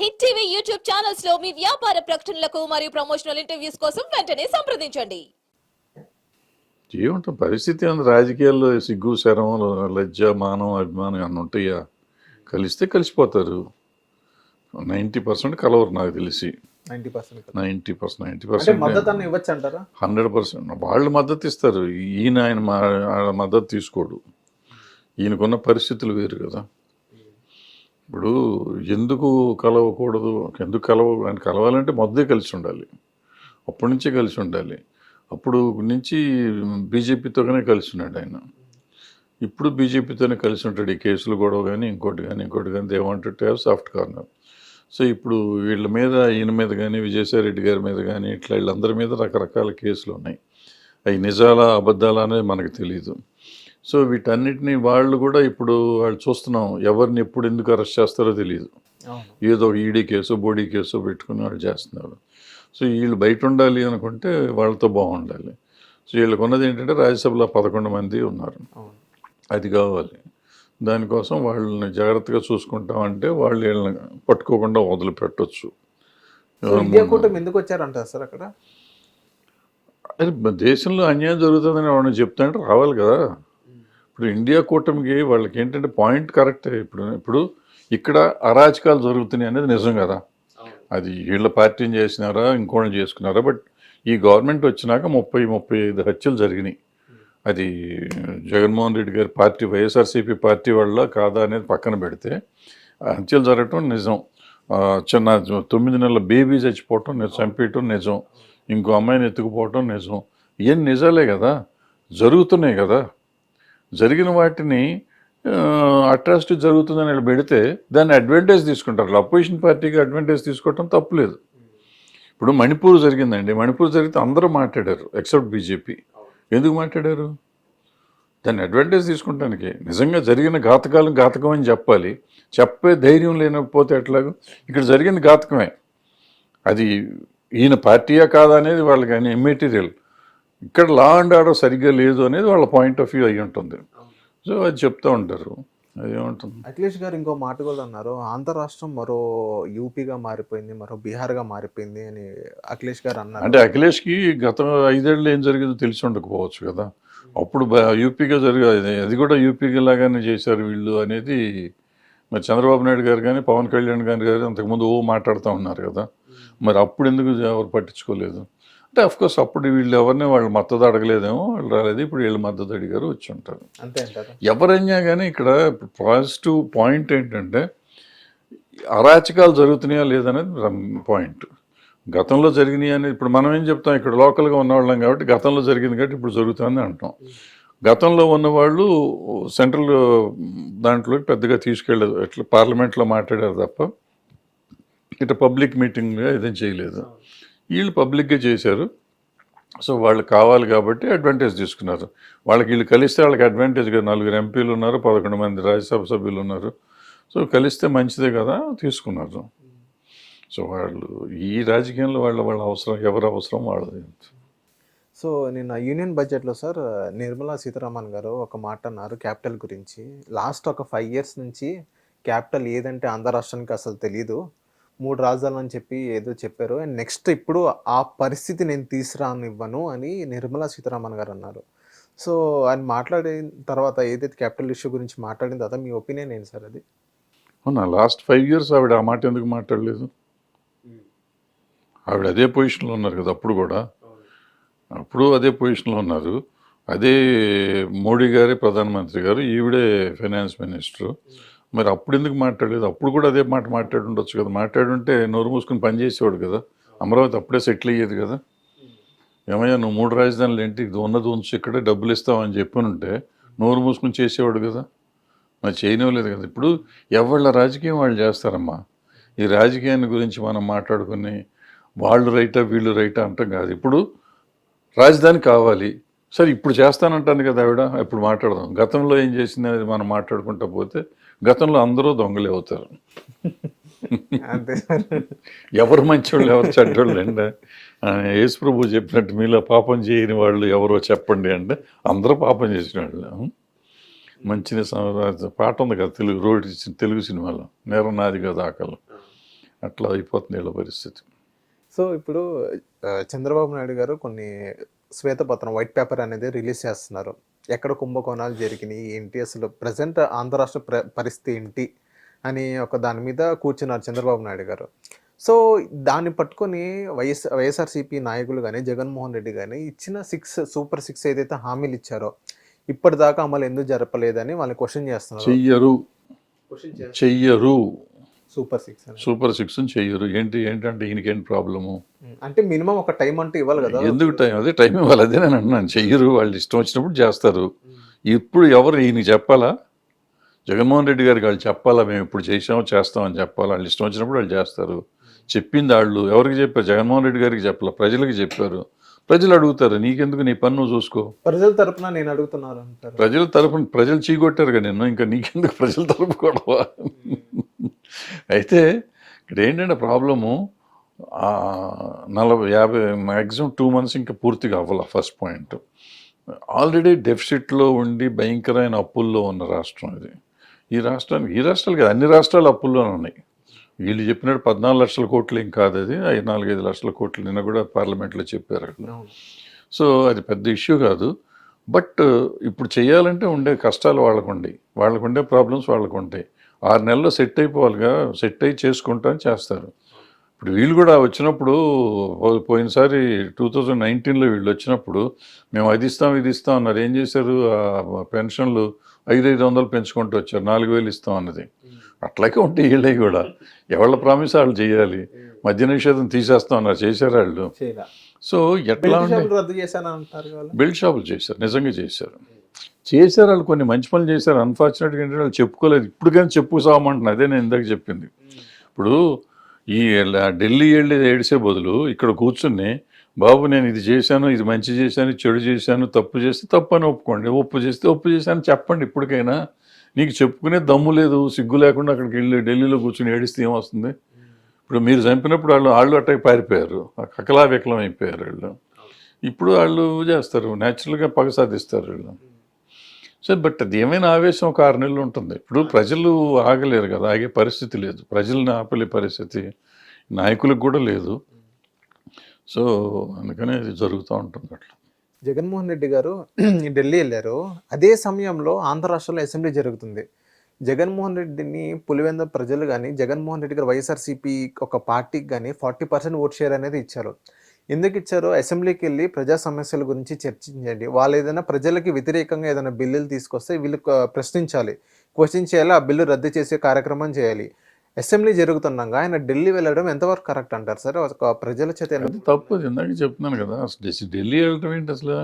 Hit TV YouTube ఛానల్స్లో మీ వ్యాపార ప్రకటనలకు మరియు ప్రమోషనల్ ఇంటర్వ్యూస్ కోసం వెంటనే సంప్రదించండి. ఏముంటుంది? పరిస్థితి ఉంది రాజకీయాల్లో సిగ్గు శరం లజ్జ మానం అభిమానం అన్నీ ఉంటాయా? కలిస్తే కలిసిపోతారు. నైంటీ పర్సెంట్ కలవరు నాకు తెలిసి. Ninety percent ninety percent ninety అంటే పర్సెంట్ మద్దతు అన్న ఇవ్వచ్చు అంటారా? Hundred percent. వాళ్ళు మద్దతు ఇస్తారు. ఈయన ఆయన మా ఆయన మద్దతు తీసుకోడు. ఈయనకున్న పరిస్థితులు వేరు కదా. ఇప్పుడు ఎందుకు కలవకూడదు? ఎందుకు కలవ కలవాలంటే మొదదే కలిసి ఉండాలి. అప్పటి నుంచే కలిసి ఉండాలి. అప్పుడు నుంచి బీజేపీతోనే కలిసి ఉన్నాడు ఆయన. ఇప్పుడు బీజేపీతోనే కలిసి ఉంటాడు. ఈ కేసులు గొడవ కానీ ఇంకోటి కానీ ఇంకోటి కానీ they wanted to have soft corner so ఇప్పుడు వీళ్ళ మీద ఈయన మీద కానీ విజయసాయి రెడ్డి గారి మీద కానీ ఇట్లా వీళ్ళందరి మీద రకరకాల కేసులు ఉన్నాయి. అవి నిజాలా అబద్ధాలా అనేది మనకు తెలియదు సో వీటన్నిటిని వాళ్ళు కూడా ఇప్పుడు వాళ్ళు చూస్తున్నాం. ఎవరిని ఎప్పుడు ఎందుకు అరెస్ట్ చేస్తారో తెలియదు ఏదో ఈడీ కేసు బోడీ కేసు పెట్టుకుని వాళ్ళు చేస్తున్నారు. సో వీళ్ళు బయట ఉండాలి అనుకుంటే వాళ్ళతో బాగుండాలి. సో వీళ్ళకు ఉన్నది ఏంటంటే రాజ్యసభలో పదకొండు మంది ఉన్నారు. అది కావాలి. దానికోసం వాళ్ళని జాగ్రత్తగా చూసుకుంటామంటే వాళ్ళు వీళ్ళని పట్టుకోకుండా వదిలిపెట్టొచ్చు. ఎందుకు వచ్చారంటారు సార్ అక్కడ? దేశంలో అన్యాయం జరుగుతుందని వాళ్ళని చెప్తాంటే రావాలి కదా. ఇప్పుడు ఇండియా కూటమికి వాళ్ళకి ఏంటంటే పాయింట్ కరెక్టే. ఇప్పుడు ఇప్పుడు ఇక్కడ అరాచకాలు జరుగుతున్నాయి అనేది నిజం కదా. అది వీళ్ళ పార్టీని చేసినారా ఇంకోటి చేసుకున్నారా బట్ ఈ గవర్నమెంట్ వచ్చినాక ముప్పై ముప్పై ఐదు హత్యలు జరిగినాయి. అది జగన్మోహన్ రెడ్డి గారి పార్టీ వైఎస్ఆర్సీపీ పార్టీ వల్ల కాదా అనేది పక్కన పెడితే హత్యలు జరగటం నిజం. చిన్న తొమ్మిది నెలల బేబీ చచ్చిపోవటం నిజం చంపేయటం నిజం ఇంకో అమ్మాయిని ఎత్తుకుపోవటం నిజం. ఇవన్నీ నిజాలే కదా. జరుగుతున్నాయి కదా. జరిగిన వాటిని అట్రాసిటీ జరుగుతుందని వీళ్ళు పెడితే దాన్ని అడ్వాంటేజ్ తీసుకుంటారు. అపోజిషన్ పార్టీకి అడ్వాంటేజ్ తీసుకోవటం తప్పులేదు. ఇప్పుడు మణిపూర్ జరిగిందండి. మణిపూర్ జరిగితే అందరూ మాట్లాడారు ఎక్సెప్ట్ బీజేపీ. ఎందుకు మాట్లాడారు? దాన్ని అడ్వాంటేజ్ తీసుకుంటానికి. నిజంగా జరిగిన ఘాతకాలం ఘాతకం అని చెప్పాలి. చెప్పే ధైర్యం లేకపోతే ఎట్లాగో? ఇక్కడ జరిగింది ఘాతకమే. అది ఈయన పార్టీయా కాదా అనేది వాళ్ళకి ఆయన ఇమ్మెటీరియల్ ఇక్కడ లా అండ్ ఆర్డర్ సరిగ్గా లేదు అనేది వాళ్ళ పాయింట్ ఆఫ్ వ్యూ అయి ఉంటుంది. సో అది చెప్తూ ఉంటారు. అది ఏముంటుంది? అఖిలేష్ గారు ఇంకో మాట కూడా అన్నారు. ఆంధ్ర రాష్ట్రం మరో యూపీగా మారిపోయింది మరో బీహార్గా మారిపోయింది అని అఖిలేష్ గారు అన్నారు. అంటే అఖిలేష్కి గత ఐదేళ్ళు ఏం జరిగిందో తెలిసి ఉండకపోవచ్చు కదా. అప్పుడు యూపీగా జరిగేది అది కూడా యూపీకి లాగానే చేశారు వీళ్ళు అనేది మరి చంద్రబాబు నాయుడు గారు కానీ పవన్ కళ్యాణ్ గారు గారు అంతకుముందు ఓ మాట్లాడుతూ ఉన్నారు కదా. మరి అప్పుడు ఎందుకు ఎవరు పట్టించుకోలేదు? అంటే కోర్స్ అప్పుడు వీళ్ళు ఎవరిని వాళ్ళు మద్దతు అడగలేదేమో వాళ్ళు రాలేదు. ఇప్పుడు వీళ్ళు మద్దతు అడిగారు వచ్చి ఉంటారు. ఎవరైనా కానీ ఇక్కడ పాజిటివ్ పాయింట్ ఏంటంటే అరాచకాలు జరుగుతున్నాయా లేదనేది పాయింట్. గతంలో జరిగినాయి అనేది ఇప్పుడు మనం ఏం చెప్తాం ఇక్కడ లోకల్గా ఉన్నవాళ్ళం కాబట్టి గతంలో జరిగింది కాబట్టి ఇప్పుడు జరుగుతుంది అంటాం. గతంలో ఉన్నవాళ్ళు సెంట్రల్ దాంట్లోకి పెద్దగా తీసుకెళ్ళలేదు ఎట్లా పార్లమెంట్లో మాట్లాడారు తప్ప ఇట్లా పబ్లిక్ మీటింగ్గా ఇదేం చేయలేదు. వీళ్ళు పబ్లిక్గా చేశారు. సో వాళ్ళు కావాలి కాబట్టి అడ్వాంటేజ్ తీసుకున్నారు. వాళ్ళకి వీళ్ళు కలిస్తే వాళ్ళకి అడ్వాంటేజ్గా నలుగురు ఎంపీలు ఉన్నారు పదకొండు మంది రాజ్యసభ సభ్యులు ఉన్నారు. సో కలిస్తే మంచిదే కదా తీసుకున్నారు. సో వాళ్ళు ఈ రాజకీయంలో వాళ్ళ వాళ్ళ అవసరం ఎవరి అవసరం వాళ్ళది. సో నిన్న యూనియన్ బడ్జెట్లో సార్ నిర్మలా సీతారామన్ గారు ఒక మాట అన్నారు క్యాపిటల్ గురించి. లాస్ట్ ఒక ఫైవ్ ఇయర్స్ నుంచి క్యాపిటల్ ఏదంటే ఆంధ్ర రాష్ట్రానికి అసలు తెలియదు మూడు రాజధానులు అని చెప్పి ఏదో చెప్పారు. అండ్ నెక్స్ట్ ఇప్పుడు ఆ పరిస్థితి నేను తీసుకురానివ్వను అని నిర్మలా సీతారామన్ గారు అన్నారు. సో ఆయన మాట్లాడిన తర్వాత ఏదైతే క్యాపిటల్ ఇష్యూ గురించి మాట్లాడిన తర్వాత మీ ఒపీనియన్ ఏంటి సార్ అది? అవునా లాస్ట్ ఫైవ్ ఇయర్స్ ఆవిడ ఆ మాట ఎందుకు మాట్లాడలేదు? ఆవిడ అదే పొజిషన్లో ఉన్నారు కదా అప్పుడు కూడా. అప్పుడు అదే పొజిషన్లో ఉన్నారు. అదే మోడీ గారే ప్రధానమంత్రి గారు ఈవిడే ఫైనాన్స్ మినిస్టర్. మరి అప్పుడు ఎందుకు మాట్లాడలేదు? అప్పుడు కూడా అదే మాట మాట్లాడి ఉండొచ్చు కదా. మాట్లాడుంటే నోరు మూసుకుని పనిచేసేవాడు కదా. అమరావతి అప్పుడే సెటిల్ అయ్యేది కదా. ఏమయ్యా నువ్వు మూడు రాజధానులు ఏంటి? ఇది ఉన్నది ఉంచు ఇక్కడే డబ్బులు ఇస్తావని చెప్పనుంటే నోరు మూసుకుని చేసేవాడు కదా. మరి చేయనివ్వలేదు కదా. ఇప్పుడు ఎవళ్ళ రాజకీయం వాళ్ళు చేస్తారమ్మా? ఈ రాజకీయాన్ని గురించి మనం మాట్లాడుకుని వాళ్ళు రైటా వీళ్ళు రైటా అంటాం కాదు. ఇప్పుడు రాజధాని కావాలి. సరే ఇప్పుడు చేస్తానంటాను కదా ఆవిడ. ఇప్పుడు మాట్లాడదాం. గతంలో ఏం చేసింది అనేది మనం మాట్లాడుకుంటా పోతే గతంలో అందరూ దొంగలే అవుతారు. ఎవరు మంచోళ్ళు ఎవరు చెడ్డోళ్ళు అండి. యేసు ప్రభు చెప్పినట్టు మీలో పాపం చేయని వాళ్ళు ఎవరో చెప్పండి అంటే అందరూ పాపం చేసిన వాళ్ళు. మంచి పాట ఉంది కదా తెలుగు రోడ్ తెలుగు సినిమాలో నేరం నాది కదా ఆకలు. అట్లా అయిపోతుంది వీళ్ళ పరిస్థితి. సో ఇప్పుడు చంద్రబాబు నాయుడు గారు కొన్ని శ్వేతపత్రం వైట్ పేపర్ అనేది రిలీజ్ చేస్తున్నారు. ఎక్కడ కుంభకోణాలు జరిగినాయి ఏంటి అసలు ప్రజెంట్ ఆంధ్ర రాష్ట్ర ప్ర పరిస్థితి ఏంటి అని ఒక దాని మీద కూర్చున్నారు చంద్రబాబు నాయుడు గారు. సో దాన్ని పట్టుకొని వైఎస్ వైఎస్ఆర్సీపీ నాయకులు కానీ జగన్మోహన్ రెడ్డి కానీ ఇచ్చిన సిక్స్ సూపర్ సిక్స్ ఏదైతే హామీలు ఇచ్చారో ఇప్పటిదాకా అమలు ఎందుకు జరపలేదని వాళ్ళని క్వశ్చన్ చేస్తున్నారు. చెయ్యరు. చెయ్యరు. సూపర్ సిక్స్ సూపర్ సిక్స్ చెయ్యరు ఏంటి ఏంటంటే ఈయనకేంటి ప్రాబ్లము? అంటే మినిమం ఒక టైం అంటూ ఇవ్వాలి కదా? ఎందుకు టైం? అదే టైం ఇవ్వాలి అదే నేను అన్నాను చెయ్యరు వాళ్ళు ఇష్టం వచ్చినప్పుడు చేస్తారు. ఇప్పుడు ఎవరు ఈయనకి చెప్పాలా? జగన్మోహన్ రెడ్డి గారికి వాళ్ళు చెప్పాలా? మేము ఇప్పుడు చేసాము చేస్తామని చెప్పాలా? వాళ్ళు ఇష్టం వచ్చినప్పుడు వాళ్ళు చేస్తారు. చెప్పింది వాళ్ళు ఎవరికి చెప్పారు? జగన్మోహన్ రెడ్డి గారికి చెప్పాల? ప్రజలకి చెప్పారు. ప్రజలు అడుగుతారు నీకెందుకు నీ పన్ను చూసుకో? ప్రజల తరపున నేను అడుగుతున్నాను అంటారు. ప్రజల తరపున ప్రజలు చీకొట్టారు కదా నిన్ను ఇంకా నీకెందుకు ప్రజల తరపు గొడవ? అయితే ఇక్కడ ఏంటంటే ప్రాబ్లము నలభై యాభై మ్యాక్సిమం టూ మంత్స్ ఇంకా పూర్తిగా అవ్వాల ఫస్ట్ పాయింట్. ఆల్రెడీ డెఫిసిట్లో ఉండి భయంకరమైన అప్పుల్లో ఉన్న రాష్ట్రం ఇది. ఈ రాష్ట్రానికి ఈ రాష్ట్రాలు కాదు అన్ని రాష్ట్రాలు అప్పుల్లోనే ఉన్నాయి. వీళ్ళు చెప్పినట్టు పద్నాలుగు లక్షల కోట్లు ఏం కాదు అది. ఐదు నాలుగైదు లక్షల కోట్లు నిన్న కూడా పార్లమెంట్లో చెప్పారు. సో అది పెద్ద ఇష్యూ కాదు. బట్ ఇప్పుడు చేయాలంటే ఉండే కష్టాలు వాళ్ళకు ఉండే. వాళ్ళకు ఉండే ప్రాబ్లమ్స్ వాళ్ళకు ఉంటాయి ఆరు నెలల్లో సెట్ అయిపోవాలిగా. సెట్ అయి చేసుకుంటా అని చేస్తారు. ఇప్పుడు వీళ్ళు కూడా వచ్చినప్పుడు పోయినసారి టూ థౌజండ్ నైన్టీన్లో వీళ్ళు వచ్చినప్పుడు మేము అది ఇస్తాం ఇది ఇస్తాం అన్నారు. ఏం చేశారు? ఆ పెన్షన్లు ఐదు ఐదు వందలు పెంచుకుంటూ వచ్చారు. నాలుగు వేలు ఇస్తాం అన్నది. అట్లాగే ఉంటాయి వీళ్ళవి కూడా. ఎవళ్ళ ప్రామిస్ వాళ్ళు చేయాలి. మద్య నిషేధం తీసేస్తాం అన్నారు. చేశారు వాళ్ళు. సో ఎట్లా బెల్ట్ ఉండే? షాపులు వాళ్ళు చేశారు. నిజంగా చేశారు. చేశారు వాళ్ళు కొన్ని మంచి పనులు చేశారు. అన్ఫార్చునేట్గా ఏంటంటే వాళ్ళు చెప్పుకోలేదు. ఇప్పుడు కానీ చెప్పుకోసామంటున్నా అదే నేను ఇందాక చెప్పింది. ఇప్పుడు ఈ ఢిల్లీ వెళ్ళి ఏడిసే బదులు ఇక్కడ కూర్చుని బాబు నేను ఇది చేశాను ఇది మంచి చేశాను చెడు చేశాను తప్పు చేస్తే తప్పు అని ఒప్పుకోండి. ఒప్పు చేస్తే ఒప్పు చేశాను చెప్పండి ఇప్పటికైనా. నీకు చెప్పుకునే దమ్ము లేదు సిగ్గు లేకుండా అక్కడికి వెళ్ళి ఢిల్లీలో కూర్చుని ఏడిస్తే ఏమొస్తుంది? ఇప్పుడు మీరు చంపినప్పుడు వాళ్ళు వాళ్ళు అట్టకి పారిపోయారు. కకలా వికలం అయిపోయారు వాళ్ళు. ఇప్పుడు వాళ్ళు చేస్తారు న్యాచురల్గా పగ సాధిస్తారు వీళ్ళు. సో బట్ అది ఏమైనా ఆవేశం ఒక ఆరు నెలలు ఉంటుంది. ఇప్పుడు ప్రజలు ఆగలేరు కదా ఆగే పరిస్థితి లేదు. ప్రజల్ని ఆపలే పరిస్థితి నాయకులకు కూడా లేదు. సో అందుకనే ఇది జరుగుతూ ఉంటుంది అట్లా. జగన్మోహన్ రెడ్డి గారు ఢిల్లీ వెళ్ళారు. అదే సమయంలో ఆంధ్ర రాష్ట్రంలో అసెంబ్లీ జరుగుతుంది. జగన్మోహన్ రెడ్డిని పులివెంద ప్రజలు కానీ జగన్మోహన్ రెడ్డి గారు వైఎస్ఆర్సీపీ ఒక పార్టీకి కానీ ఫార్టీ పర్సెంట్ ఓట్ షేర్ అనేది ఇచ్చారు. ఎందుకు ఇచ్చారో? అసెంబ్లీకి వెళ్ళి ప్రజా సమస్యల గురించి చర్చించండి. వాళ్ళు ఏదైనా ప్రజలకి వ్యతిరేకంగా ఏదైనా బిల్లులు తీసుకొస్తే వీళ్ళు ప్రశ్నించాలి. క్వశ్చన్ చేయాలి ఆ బిల్లు రద్దు చేసే కార్యక్రమం చేయాలి. అసెంబ్లీ జరుగుతుండగా ఆయన ఢిల్లీ వెళ్ళడం ఎంతవరకు కరెక్ట్ అంటారు సార్? ఒక ప్రజల చేత తప్పు. ఇందాక చెప్తున్నాను కదా అసలు ఢిల్లీ వెళ్ళడం ఏంటి అసలు?